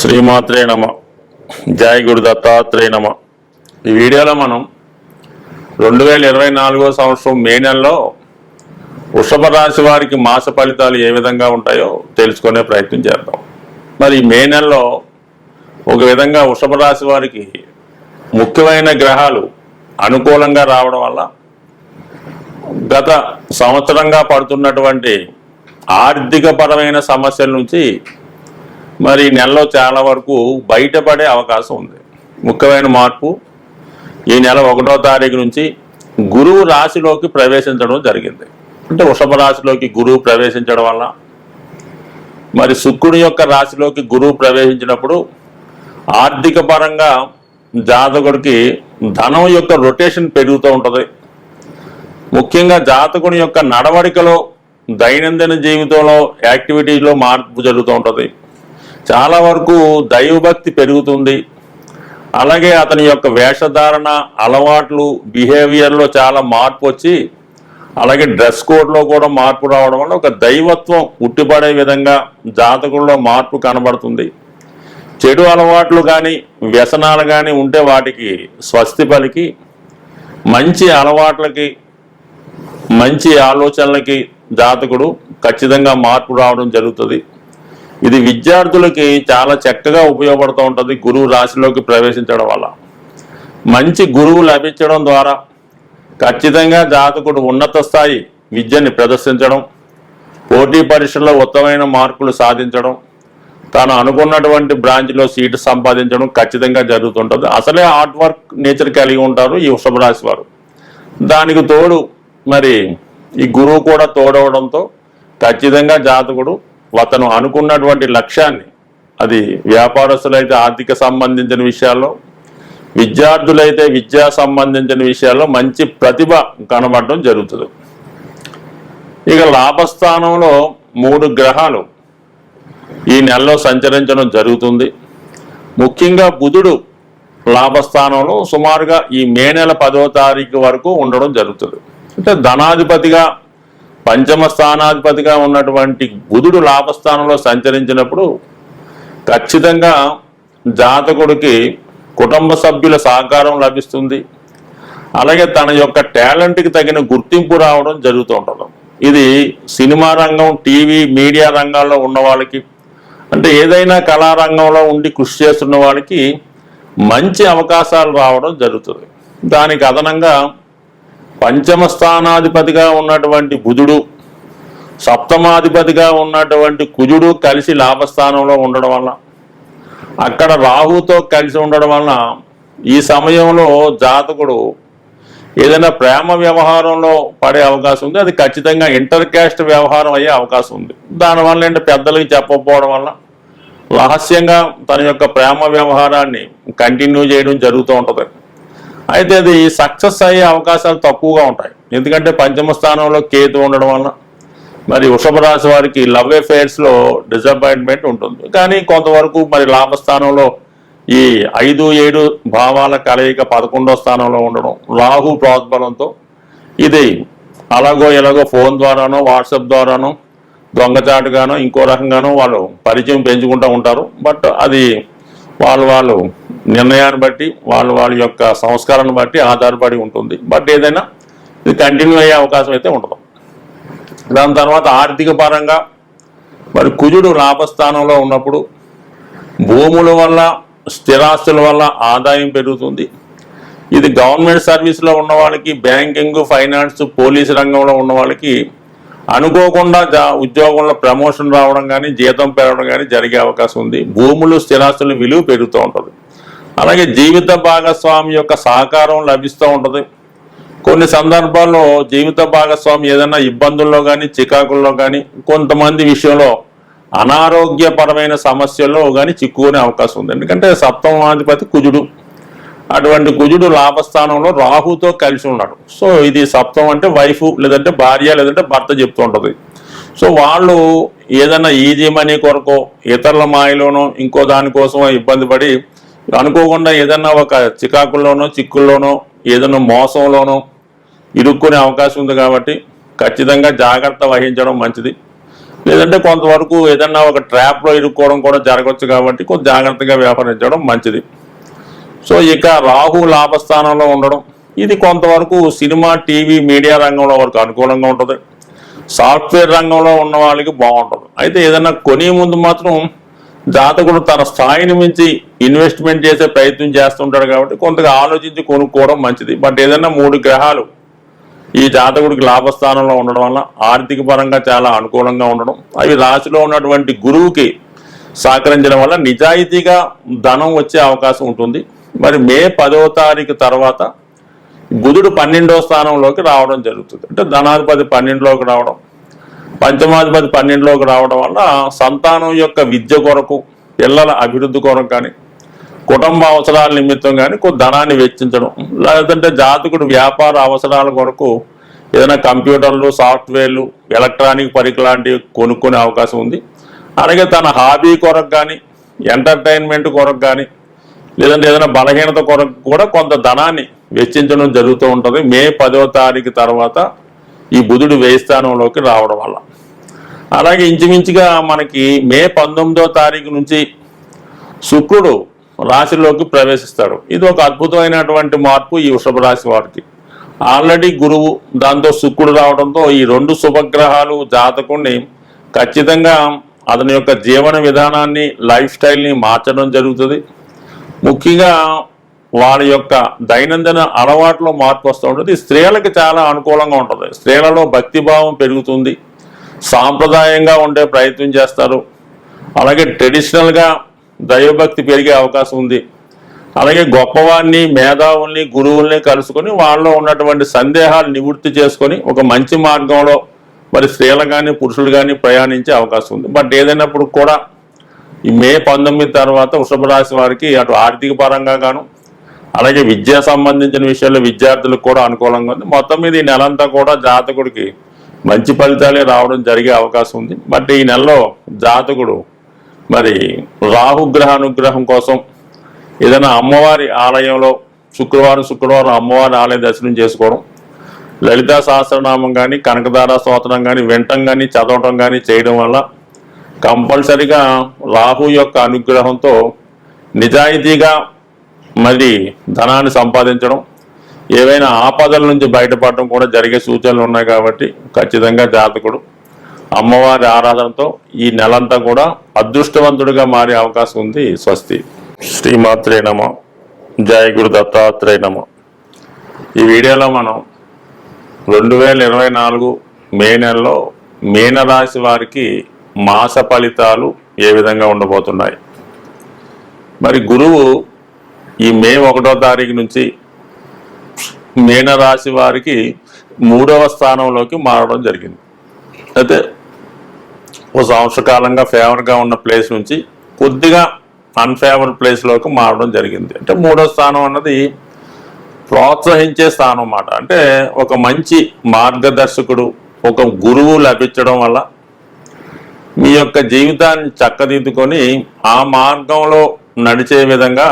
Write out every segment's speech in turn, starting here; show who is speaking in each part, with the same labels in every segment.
Speaker 1: శ్రీమాత్రే నమ. జయ గురు దత్తాత్రేయ నమ. ఈ వీడియోలో మనం రెండు వేల ఇరవై నాలుగో సంవత్సరం మే నెలలో వృషభ రాశి వారికి మాస ఫలితాలు ఏ విధంగా ఉంటాయో తెలుసుకునే ప్రయత్నం చేద్దాం. మరి ఈ మే నెలలో ఒక విధంగా వృషభ రాశి వారికి ముఖ్యమైన గ్రహాలు అనుకూలంగా రావడం వల్ల గత సంవత్సరంగా పడుతున్నటువంటి ఆర్థికపరమైన సమస్యల నుంచి మరి నెలలో చాలా వరకు బయటపడే అవకాశం ఉంది. ముఖ్యమైన మార్పు ఈ నెల ఒకటో తారీఖు నుంచి గురువు రాశిలోకి ప్రవేశించడం జరిగింది. అంటే వృషభ రాశిలోకి గురువు ప్రవేశించడం వల్ల మరి శుక్రుడి యొక్క రాశిలోకి గురువు ప్రవేశించినప్పుడు ఆర్థిక పరంగా జాతకుడికి ధనం యొక్క రొటేషన్ పెరుగుతూ ఉంటుంది. ముఖ్యంగా జాతకుని యొక్క నడవడికలో దైనందిన జీవితంలో యాక్టివిటీలో మార్పు జరుగుతూ ఉంటుంది. చాలా వరకు దైవభక్తి పెరుగుతుంది. అలాగే అతని యొక్క వేషధారణ అలవాట్లు బిహేవియర్లో చాలా మార్పు వచ్చి అలాగే డ్రెస్ కోడ్లో కూడా మార్పు రావడం వల్ల ఒక దైవత్వం ఉట్టిపడే విధంగా జాతకుల్లో మార్పు కనబడుతుంది. చెడు అలవాట్లు కానీ వ్యసనాలు కానీ ఉంటే వాటికి స్వస్తి పలికి మంచి అలవాట్లకి మంచి ఆలోచనలకి జాతకుడు ఖచ్చితంగా మార్పు రావడం జరుగుతుంది. ఇది విద్యార్థులకి చాలా చక్కగా ఉపయోగపడుతూ ఉంటుంది గురువు రాశిలోకి ప్రవేశించడం వల్ల. మంచి గురువు లభించడం ద్వారా ఖచ్చితంగా జాతకుడు ఉన్నత స్థాయి విద్యని ప్రదర్శించడం పోటీ పరీక్షల్లో ఉత్తమమైన మార్కులు సాధించడం తాను అనుకున్నటువంటి బ్రాంచ్లో సీటు సంపాదించడం ఖచ్చితంగా జరుగుతుంటుంది. అసలే హార్డ్ వర్క్ నేచర్ కలిగి ఉంటారు ఈ వృషభ రాశి వారు. దానికి తోడు మరి ఈ గురువు కూడా తోడవడంతో ఖచ్చితంగా జాతకుడు అతను అనుకున్నటువంటి లక్ష్యాన్ని అది వ్యాపారస్తులైతే ఆర్థిక సంబంధించిన విషయాల్లో విద్యార్థులైతే విద్యా సంబంధించిన విషయాల్లో మంచి ప్రతిభ కనబడడం జరుగుతుంది. ఇక లాభస్థానంలో మూడు గ్రహాలు ఈ నెలలో సంచరించడం జరుగుతుంది. ముఖ్యంగా బుధుడు లాభస్థానంలో సుమారుగా ఈ మే నెల పదవ తారీఖు వరకు ఉండడం జరుగుతుంది. అంటే ధనాధిపతిగా పంచమ స్థానాధిపతిగా ఉన్నటువంటి బుధుడు లాభస్థానంలో సంచరించినప్పుడు ఖచ్చితంగా జాతకుడికి కుటుంబ సభ్యుల సహకారం లభిస్తుంది. అలాగే తన యొక్క టాలెంట్కి తగిన గుర్తింపు రావడం జరుగుతూ ఉంటుంది. ఇది సినిమా రంగం టీవీ మీడియా రంగాల్లో ఉన్న వాళ్ళకి అంటే ఏదైనా కళారంగంలో ఉండి కృషి చేస్తున్న వాళ్ళకి మంచి అవకాశాలు రావడం జరుగుతుంది. దానికి అదనంగా పంచమ స్థానాధిపతిగా ఉన్నటువంటి బుధుడు సప్తమాధిపతిగా ఉన్నటువంటి కుజుడు కలిసి లాభస్థానంలో ఉండడం వల్ల అక్కడ రాహుతో కలిసి ఉండడం వలన ఈ సమయంలో జాతకుడు ఏదైనా ప్రేమ వ్యవహారంలో పడే అవకాశం ఉంది. అది ఖచ్చితంగా ఇంటర్ క్యాస్ట్ వ్యవహారం అయ్యే అవకాశం ఉంది. దానివల్ల ఏంటంటే పెద్దలకి చెప్పకపోవడం వల్ల రహస్యంగా తన యొక్క ప్రేమ వ్యవహారాన్ని కంటిన్యూ చేయడం జరుగుతూ ఉంటుంది. అయితే అది సక్సెస్ అయ్యే అవకాశాలు తక్కువగా ఉంటాయి. ఎందుకంటే పంచమ స్థానంలో కేతు ఉండడం వలన. మరి వృషభ రాశి వారికి లవ్ అఫైర్స్లో డిసప్పాయింట్మెంట్ ఉంటుంది. కానీ కొంతవరకు మరి లాభస్థానంలో ఈ ఐదు ఏడు భావాల కలయిక పదకొండో స్థానంలో ఉండడం రాహు ప్రోద్బలంతో ఇది అలాగో ఎలాగో ఫోన్ ద్వారానో వాట్సాప్ ద్వారానో దొంగచాటుగానో ఇంకో రకంగానో వాళ్ళు పరిచయం పెంచుకుంటూ ఉంటారు. బట్ అది వాళ్ళు వాళ్ళు నిర్ణయాన్ని బట్టి వాళ్ళ వాళ్ళ యొక్క సంస్కారాన్ని బట్టి ఆధారపడి ఉంటుంది. బట్ ఏదైనా ఇది కంటిన్యూ అయ్యే అవకాశం అయితే ఉండదు. దాని తర్వాత ఆర్థిక పరంగా మరి కుజుడు లాభస్థానంలో ఉన్నప్పుడు భూముల వల్ల స్థిరాస్తుల వల్ల ఆదాయం పెరుగుతుంది. ఇది గవర్నమెంట్ సర్వీస్లో ఉన్న వాళ్ళకి బ్యాంకింగ్ ఫైనాన్స్ పోలీసు రంగంలో ఉన్న వాళ్ళకి అనుకోకుండా ఉద్యోగంలో ప్రమోషన్ రావడం కానీ జీతం పెరగడం కానీ జరిగే అవకాశం ఉంది. భూములు స్థిరాస్తుల విలువ పెరుగుతూ ఉంటుంది. అలాగే జీవిత భాగస్వామి యొక్క సహకారం లభిస్తూ ఉంటుంది. కొన్ని సందర్భాల్లో జీవిత భాగస్వామి ఏదైనా ఇబ్బందుల్లో కానీ చికాకుల్లో కానీ కొంతమంది విషయంలో అనారోగ్యపరమైన సమస్యల్లో కానీ చిక్కుకునే అవకాశం ఉంది. ఎందుకంటే సప్తమాధిపతి కుజుడు. అటువంటి కుజుడు లాభస్థానంలో రాహుతో కలిసి ఉన్నాడు. సో ఇది సప్తం అంటే వైఫ్ లేదంటే భార్య లేదంటే భర్త చెప్తూ ఉంటుంది. సో వాళ్ళు ఏదైనా ఈజీ మనీ కొరకు ఇతరుల మాయలోనో ఇంకో దానికోసమో ఇబ్బంది పడి అనుకోకుండా ఏదైనా ఒక చికాకుల్లోనో చిక్కుల్లోనో ఏదైనా మోసంలోనో ఇరుక్కునే అవకాశం ఉంది కాబట్టి ఖచ్చితంగా జాగ్రత్త వహించడం మంచిది. లేదంటే కొంతవరకు ఏదన్నా ఒక ట్రాప్లో ఇరుక్కోవడం కూడా జరగవచ్చు కాబట్టి కొంచెం జాగ్రత్తగా వ్యవహరించడం మంచిది. సో ఇక రాహు లాభస్థానంలో ఉండడం ఇది కొంతవరకు సినిమా టీవీ మీడియా రంగంలో వరకు అనుకూలంగా ఉంటుంది. సాఫ్ట్వేర్ రంగంలో ఉన్న వాళ్ళకి బాగుంటుంది. అయితే ఏదైనా కొనే ముందు మాత్రం జాతకుడు తన స్థాయిని మించి ఇన్వెస్ట్మెంట్ చేసే ప్రయత్నం చేస్తుంటాడు కాబట్టి కొంతగా ఆలోచించి కొనుక్కోవడం మంచిది. బట్ ఏదైనా మూడు గ్రహాలు ఈ జాతకుడికి లాభస్థానంలో ఉండడం వల్ల ఆర్థిక పరంగా చాలా అనుకూలంగా ఉండడం అవి రాశిలో ఉన్నటువంటి గురువుకి సహకరించడం వల్ల నిజాయితీగా ధనం వచ్చే అవకాశం ఉంటుంది. మరి మే పదవ తారీఖు తర్వాత బుధుడు పన్నెండో స్థానంలోకి రావడం జరుగుతుంది. అంటే ధనాధిపతి పన్నెండులోకి రావడం పంచమాధిపతి పన్నెండులోకి రావడం వల్ల సంతానం యొక్క విద్య కొరకు పిల్లల అభివృద్ధి కొరకు కానీ కుటుంబ అవసరాల నిమిత్తం కానీ కొంత ధనాన్ని వెచ్చించడం లేదంటే జాతకుడు వ్యాపార అవసరాల కొరకు ఏదైనా కంప్యూటర్లు సాఫ్ట్వేర్లు ఎలక్ట్రానిక్ పరికరాలు లాంటివి కొనుక్కునే అవకాశం ఉంది. అలాగే తన హాబీ కొరకు కానీ ఎంటర్టైన్మెంట్ కొరకు కానీ లేదంటే ఏదైనా బలహీనత కొరకు కూడా కొంత ధనాన్ని వెచ్చించడం జరుగుతూ ఉంటుంది. మే పదో తారీఖు తర్వాత ఈ బుధుడు వేయిస్థానంలోకి రావడం వల్ల. అలాగే ఇంచుమించుగా మనకి మే పంతొమ్మిదో తారీఖు నుంచి శుక్రుడు రాశిలోకి ప్రవేశిస్తాడు. ఇది ఒక అద్భుతమైనటువంటి మార్పు ఈ వృషభ రాశి వారికి. ఆల్రెడీ గురువు దాంతో శుక్రుడు రావడంతో ఈ రెండు శుభగ్రహాలు జాతకుణ్ణి ఖచ్చితంగా అతని యొక్క జీవన విధానాన్ని లైఫ్ స్టైల్ని మార్చడం జరుగుతుంది. ముఖ్యంగా వాళ్ళ యొక్క దైనందిన అలవాట్లో మార్పు వస్తూ ఉంటుంది. స్త్రీలకు చాలా అనుకూలంగా ఉంటుంది. స్త్రీలలో భక్తిభావం పెరుగుతుంది. సాంప్రదాయంగా ఉండే ప్రయత్నం చేస్తారు. అలాగే ట్రెడిషనల్గా దైవభక్తి పెరిగే అవకాశం ఉంది. అలాగే గొప్పవారిని మేధావుల్ని గురువుల్ని కలుసుకొని వాళ్ళలో ఉన్నటువంటి సందేహాలు నివృత్తి చేసుకొని ఒక మంచి మార్గంలో మరి స్త్రీలు కానీ పురుషులు కానీ ప్రయాణించే అవకాశం ఉంది. బట్ ఏదైనప్పుడు కూడా ఈ మే పంతొమ్మిది తర్వాత వృషభ రాశి వారికి అటు ఆర్థిక పరంగా గాను అలాగే విద్యా సంబంధించిన విషయాల్లో విద్యార్థులకు కూడా అనుకూలంగా ఉంది. మొత్తం మీద ఈ నెలంతా కూడా జాతకుడికి మంచి ఫలితాలే రావడం జరిగే అవకాశం ఉంది. బట్ ఈ నెలలో జాతకుడు మరి రాహుగ్రహ అనుగ్రహం కోసం ఏదైనా అమ్మవారి ఆలయంలో శుక్రవారం శుక్రవారం అమ్మవారి ఆలయ దర్శనం చేసుకోవడం లలితా సహస్రనామం కానీ కనకదార స్తోత్రం కానీ వినటం కానీ చదవటం కానీ చేయడం వల్ల కంపల్సరిగా రాహు యొక్క అనుగ్రహంతో నిజాయితీగా మరి ధనాన్ని సంపాదించడం ఏవైనా ఆపదల నుంచి బయటపడడం కూడా జరిగే సూచనలు ఉన్నాయి కాబట్టి ఖచ్చితంగా జాతకుడు అమ్మవారి ఆరాధనతో ఈ నెలంతా కూడా అదృష్టవంతుడిగా మారే అవకాశం ఉంది స్వస్తి. శ్రీమాత్రే నమ. జయ గురు దత్తాత్రేయ నమ. ఈ వీడియోలో మనం రెండు వేల ఇరవై నాలుగు మే నెలలో మీనరాశి వారికి మాస ఫలితాలు ఏ విధంగా ఉండబోతున్నాయి? మరి గురువు ఈ మే ఒకటో తారీఖు నుంచి మీనరాశి వారికి మూడవ స్థానంలోకి మారడం జరిగింది. అయితే ఓ సంవత్సర కాలంగా ఫేవర్గా ఉన్న ప్లేస్ నుంచి కొద్దిగా అన్ఫేవర్ ప్లేస్లోకి మారడం జరిగింది. అంటే మూడో స్థానం అన్నది ప్రోత్సహించే స్థానం అన్నమాట. అంటే ఒక మంచి మార్గదర్శకుడు ఒక గురువు లభించడం వల్ల మీ యొక్క జీవితాన్ని చక్కదిద్దుకొని ఆ మార్గంలో నడిచే విధంగా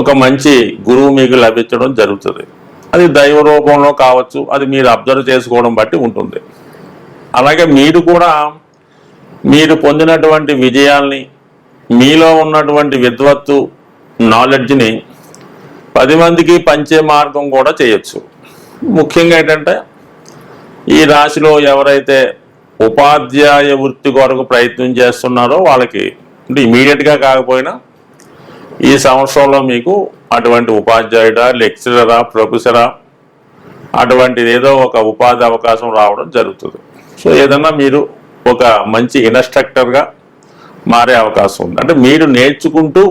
Speaker 1: ఒక మంచి గురువు మీకు లభించడం జరుగుతుంది. అది దైవ రూపంలో కావచ్చు అది మీరు అబ్జర్వ్ చేసుకోవడం బట్టి ఉంటుంది. అలాగే మీరు కూడా మీరు పొందినటువంటి విజయాల్ని మీలో ఉన్నటువంటి విద్వత్తు నాలెడ్జ్ని పది మందికి పంచే మార్గం కూడా చేయొచ్చు. ముఖ్యంగా ఏంటంటే ఈ రాశిలో ఎవరైతే ఉపాధ్యాయ వృత్తి కొరకు ప్రయత్నం చేస్తున్నారో వాళ్ళకి అంటే ఇమీడియట్గా కాకపోయినా ఈ సంవత్సరంలో మీకు అటువంటి ఉపాధ్యాయుడా లెక్చరరా ప్రొఫెసరా అటువంటిది ఏదో ఒక ఉపాధి అవకాశం రావడం జరుగుతుంది. సో ఏదన్నా మీరు ఒక మంచి ఇన్స్ట్రక్టర్గా మారే అవకాశం ఉంది. అంటే మీరు నేర్చుకుంటూ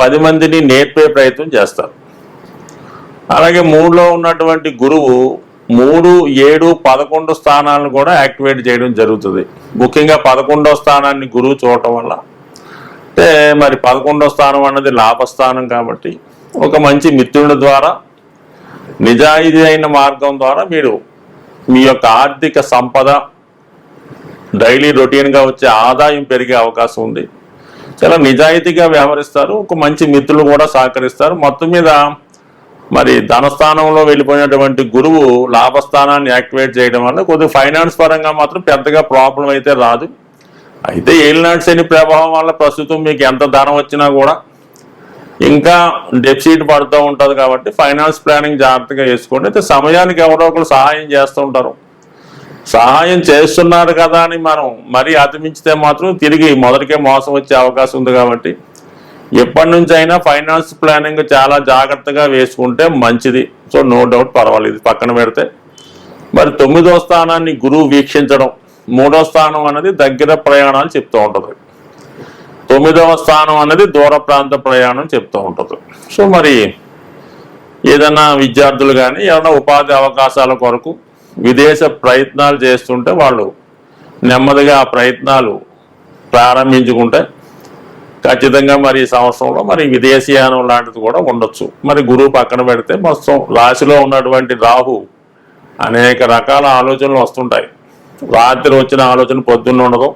Speaker 1: పది మందిని నేర్పే ప్రయత్నం చేస్తారు. అలాగే మూడులో ఉన్నటువంటి గురువు మూడు ఏడు పదకొండు స్థానాలను కూడా యాక్టివేట్ చేయడం జరుగుతుంది. ముఖ్యంగా పదకొండో స్థానాన్ని గురువు చూడటం వల్ల అంటే మరి పదకొండో స్థానం అన్నది లాభస్థానం కాబట్టి ఒక మంచి మిత్రుడి ద్వారా నిజాయితీ అయిన మార్గం ద్వారా మీరు మీ యొక్క ఆర్థిక సంపద డైలీ రొటీన్గా వచ్చే ఆదాయం పెరిగే అవకాశం ఉంది. చాలా నిజాయితీగా వ్యవహరిస్తారు. ఒక మంచి మిత్రులు కూడా సహకరిస్తారు. మొత్తం మీద మరి ధనస్థానంలో వెళ్ళిపోయినటువంటి గురువు లాభస్థానాన్ని యాక్టివేట్ చేయడం వల్ల కొద్దిగా ఫైనాన్స్ పరంగా మాత్రం పెద్దగా ప్రాబ్లం అయితే రాదు. అయితే ఏలినాడు శని ప్రభావం వల్ల ప్రస్తుతం మీకు ఎంత ధనం వచ్చినా కూడా ఇంకా డెఫిసిట్ పడుతూ ఉంటుంది కాబట్టి ఫైనాన్స్ ప్లానింగ్ జాగ్రత్తగా చేసుకోండి అయితే సమయానికి ఎవరో ఒకరు సహాయం చేస్తూ ఉంటారు. సహాయం చేస్తున్నారు కదా అని మనం మరీ అతిమించితే మాత్రం తిరిగి మొదటికే మోసం వచ్చే అవకాశం ఉంది కాబట్టి ఎప్పటి నుంచి అయినా ఫైనాన్స్ ప్లానింగ్ చాలా జాగ్రత్తగా వేసుకుంటే మంచిది. సో నో డౌట్ పర్వాలేదు పక్కన పెడితే. మరి తొమ్మిదో స్థానాన్ని గురువు వీక్షించడం మూడో స్థానం అనేది దగ్గర ప్రయాణాలు చెప్తూ ఉంటుంది. తొమ్మిదవ స్థానం అనేది దూర ప్రాంత ప్రయాణం చెప్తూ ఉంటుంది. సో మరి ఏదైనా విద్యార్థులు కానీ ఏదైనా ఉపాధి అవకాశాల కొరకు విదేశ ప్రయత్నాలు చేస్తుంటే వాళ్ళు నెమ్మదిగా ఆ ప్రయత్నాలు ప్రారంభించుకుంటే ఖచ్చితంగా మరి ఈ సంవత్సరంలో మరి విదేశీయానం లాంటిది కూడా ఉండొచ్చు. మరి గురువు పక్కన పెడితే మొత్తం రాశిలో ఉన్నటువంటి రాహు అనేక రకాల ఆలోచనలు వస్తుంటాయి. రాత్రి వచ్చిన ఆలోచన పొద్దున్న ఉండదు.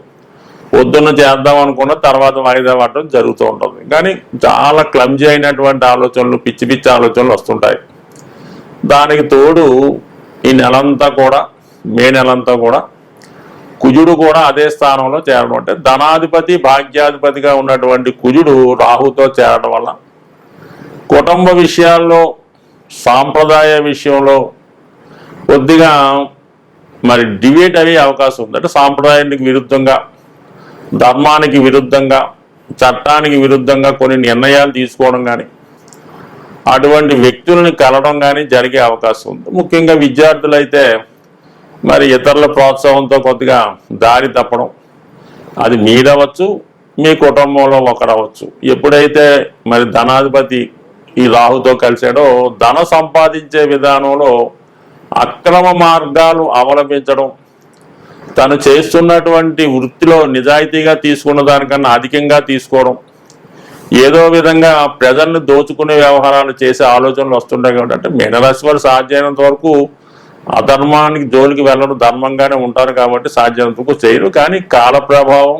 Speaker 1: పొద్దున్న చేద్దాం అనుకున్న తర్వాత వాయిదా పడడం జరుగుతూ ఉంటుంది. కానీ చాలా క్లమ్జీ అయినటువంటి ఆలోచనలు పిచ్చి పిచ్చి ఆలోచనలు వస్తుంటాయి. దానికి తోడు ఈ నెలంతా కూడా మే నెలంతా కూడా కుజుడు కూడా అదే స్థానంలో చేరడం అంటే ధనాధిపతి భాగ్యాధిపతిగా ఉన్నటువంటి కుజుడు రాహుతో చేరడం వల్ల కుటుంబ విషయాల్లో సాంప్రదాయ విషయంలో కొద్దిగా మరి డిబేట్ అయ్యే అవకాశం ఉంది. అంటే సాంప్రదాయానికి విరుద్ధంగా ధర్మానికి విరుద్ధంగా చట్టానికి విరుద్ధంగా కొన్ని నిర్ణయాలు తీసుకోవడం కానీ అటువంటి వ్యక్తులను కలవడం కానీ జరిగే అవకాశం ఉంది. ముఖ్యంగా విద్యార్థులైతే మరి ఇతరుల ప్రోత్సాహంతో కొద్దిగా దారి తప్పడం. అది మీదవచ్చు మీ కుటుంబంలో ఒకరవచ్చు ఎప్పుడైతే మరి ధనాధిపతి ఈ రాహుతో కలిసాడో ధన సంపాదించే విధానంలో అక్రమ మార్గాలు అవలంబించడం. తను చేస్తున్నటువంటి వృత్తిలో నిజాయితీగా తీసుకున్న దానికన్నా అధికంగా తీసుకోవడం. ఏదో విధంగా ప్రజల్ని దోచుకునే వ్యవహారాలు చేసే ఆలోచనలు వస్తుంటాయి కాబట్టి అంటే మీనరాశి వారు సాధ్యమైనంత వరకు అధర్మానికి జోలికి వెళ్ళడం ధర్మంగానే ఉంటారు కాబట్టి సాధ్యమైనంత చేయరు. కానీ కాల ప్రభావం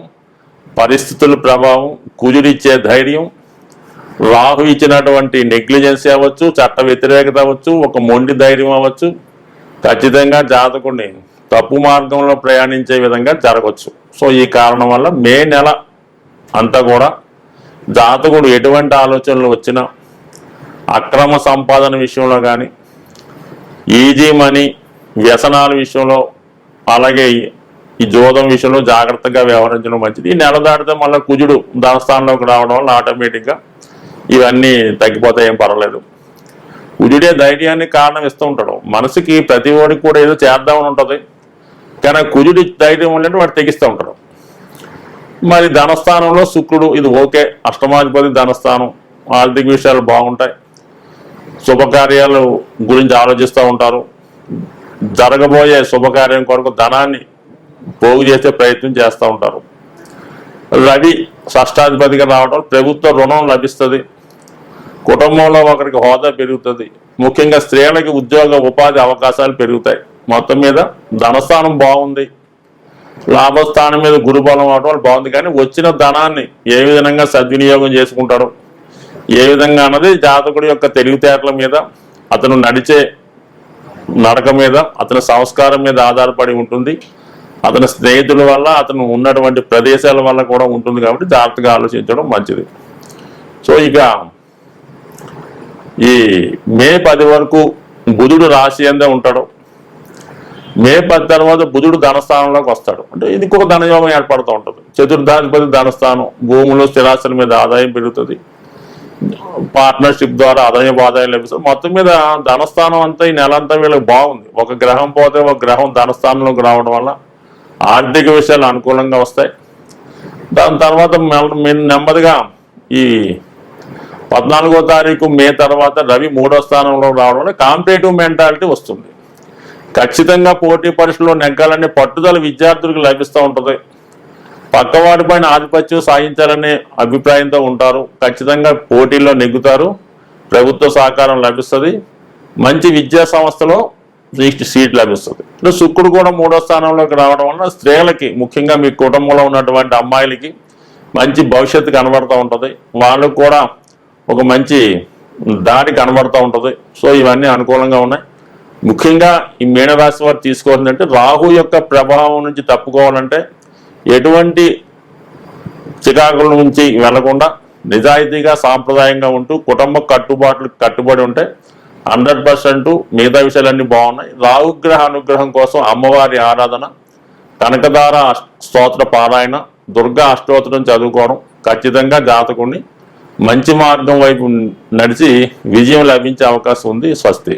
Speaker 1: పరిస్థితుల ప్రభావం కుజుడిచ్చే ధైర్యం రాహు ఇచ్చినటువంటి నెగ్లిజెన్సీ అవ్వచ్చు చట్ట వ్యతిరేకత అవ్వచ్చు ఒక మొండి ధైర్యం అవ్వచ్చు ఖచ్చితంగా జాతకుడిని తప్పు మార్గంలో ప్రయాణించే విధంగా జరగవచ్చు. సో ఈ కారణం వల్ల మే నెల అంతా కూడా జాతకుడు ఎటువంటి ఆలోచనలు వచ్చినా అక్రమ సంపాదన విషయంలో కానీ ఈజీ మనీ వ్యసనాల విషయంలో అలాగే ఈ- జోదం విషయంలో జాగ్రత్తగా వ్యవహరించడం మంచిది. ఈ నెల దాటితే మళ్ళీ కుజుడు ధనస్థానంలోకి రావడం వల్ల ఆటోమేటిక్గా ఇవన్నీ తగ్గిపోతాయి ఏం పర్వాలేదు. కుజుడే ధైర్యాన్ని కారణం ఇస్తూ ఉంటాడు. మనసుకి ప్రతి ఓడికి కూడా ఏదో చేద్దామని ఉంటుంది. కానీ కుజుడి ధైర్యం ఉంటే వాడు తెగిస్తూ ఉంటాడు. మరి ధనస్థానంలో శుక్రుడు ఇది ఓకే అష్టమాధిపతి ధనస్థానం ఆర్థిక విషయాలు బాగుంటాయి. శుభకార్యాలు గురించి ఆలోచిస్తూ ఉంటారు. జరగబోయే శుభకార్యం కొరకు ధనాన్ని పోగు చేసే ప్రయత్నం చేస్తూ ఉంటారు. రవి షష్టాధిపతిగా రావడం ప్రభుత్వ రుణం లభిస్తుంది. కుటుంబంలో ఒకరికి హోదా పెరుగుతుంది. ముఖ్యంగా స్త్రీలకి ఉద్యోగ ఉపాధి అవకాశాలు పెరుగుతాయి. మొత్తం మీద ధనస్థానం బాగుంది. లాభస్థానం మీద గురుబలం అవడం వల్ల బాగుంది. కానీ వచ్చిన ధనాన్ని ఏ విధంగా సద్వినియోగం చేసుకుంటారు? ఏ విధంగా అన్నది జాతకుడి యొక్క తెలివితేటల మీద అతను నడిచే నడక మీద అతని సంస్కారం మీద ఆధారపడి ఉంటుంది. అతని స్నేహితుల వల్ల అతను ఉన్నటువంటి ప్రదేశాల వల్ల కూడా ఉంటుంది కాబట్టి జాగ్రత్తగా ఆలోచించడం మంచిది. సో ఇక ఈ మే పది వరకు బుధుడు రాశి అందే ఉంటాడు. మే పది తర్వాత బుధుడు ధనస్థానంలోకి వస్తాడు. అంటే ఇది ఒక ధనయోగం ఏర్పడుతూ ఉంటుంది. చతుర్థాధిపతి ధనస్థానం భూములు స్థిరాస్తుల మీద ఆదాయం పెరుగుతుంది. పార్ట్నర్షిప్ ద్వారా ఆదాయం ఆదాయం లభిస్తుంది. మొత్తం మీద ధనస్థానం అంతా ఈ నెల అంతా వీళ్ళకి బాగుంది. ఒక గ్రహం పోతే ఒక గ్రహం ధనస్థానంలోకి రావడం వల్ల ఆర్థిక విషయాలు అనుకూలంగా వస్తాయి. దాని తర్వాత నెమ్మదిగా ఈ పద్నాలుగో తారీఖు మే తర్వాత రవి మూడో స్థానంలో రావడం వల్ల కాంపిటేటివ్ మెంటాలిటీ వస్తుంది. ఖచ్చితంగా పోటీ పరీక్షలో నెగ్గాలనే పట్టుదల విద్యార్థులకు లభిస్తూ ఉంటుంది. పక్కవాడి పైన ఆధిపత్యం సాధించాలనే అభిప్రాయంతో ఉంటారు. ఖచ్చితంగా పోటీల్లో నెగ్గుతారు. ప్రభుత్వ సహకారం లభిస్తుంది. మంచి విద్యా సంస్థలో సీట్ లభిస్తుంది. ఇట్లా శుక్రుడు కూడా మూడో స్థానంలోకి రావడం వల్ల స్త్రీలకి ముఖ్యంగా మీ కుటుంబంలో ఉన్నటువంటి అమ్మాయిలకి మంచి భవిష్యత్తు కనబడుతూ ఉంటుంది. వాళ్ళకు కూడా ఒక మంచి దారి కనబడుతూ ఉంటుంది. సో ఇవన్నీ అనుకూలంగా ఉన్నాయి. ముఖ్యంగా ఈ మీనరాశి వారు తీసుకోవాలంటే రాహు యొక్క ప్రభావం నుంచి తప్పుకోవాలంటే ఎటువంటి చికాకుల నుంచి వెళ్ళకుండా నిజాయితీగా సాంప్రదాయంగా ఉంటూ కుటుంబ కట్టుబాట్లు కట్టుబడి ఉంటే హండ్రెడ్ పర్సెంట్ మిగతా విషయాలన్నీ బాగున్నాయి. రాహుగ్రహ అనుగ్రహం కోసం అమ్మవారి ఆరాధన కనకదార స్తోత్ర పారాయణ దుర్గా అష్టోత్తరం చదువుకోవడం ఖచ్చితంగా జాతకుడిని మంచి మార్గం వైపు నడిచి విజయం లభించే అవకాశం ఉంది స్వస్తి.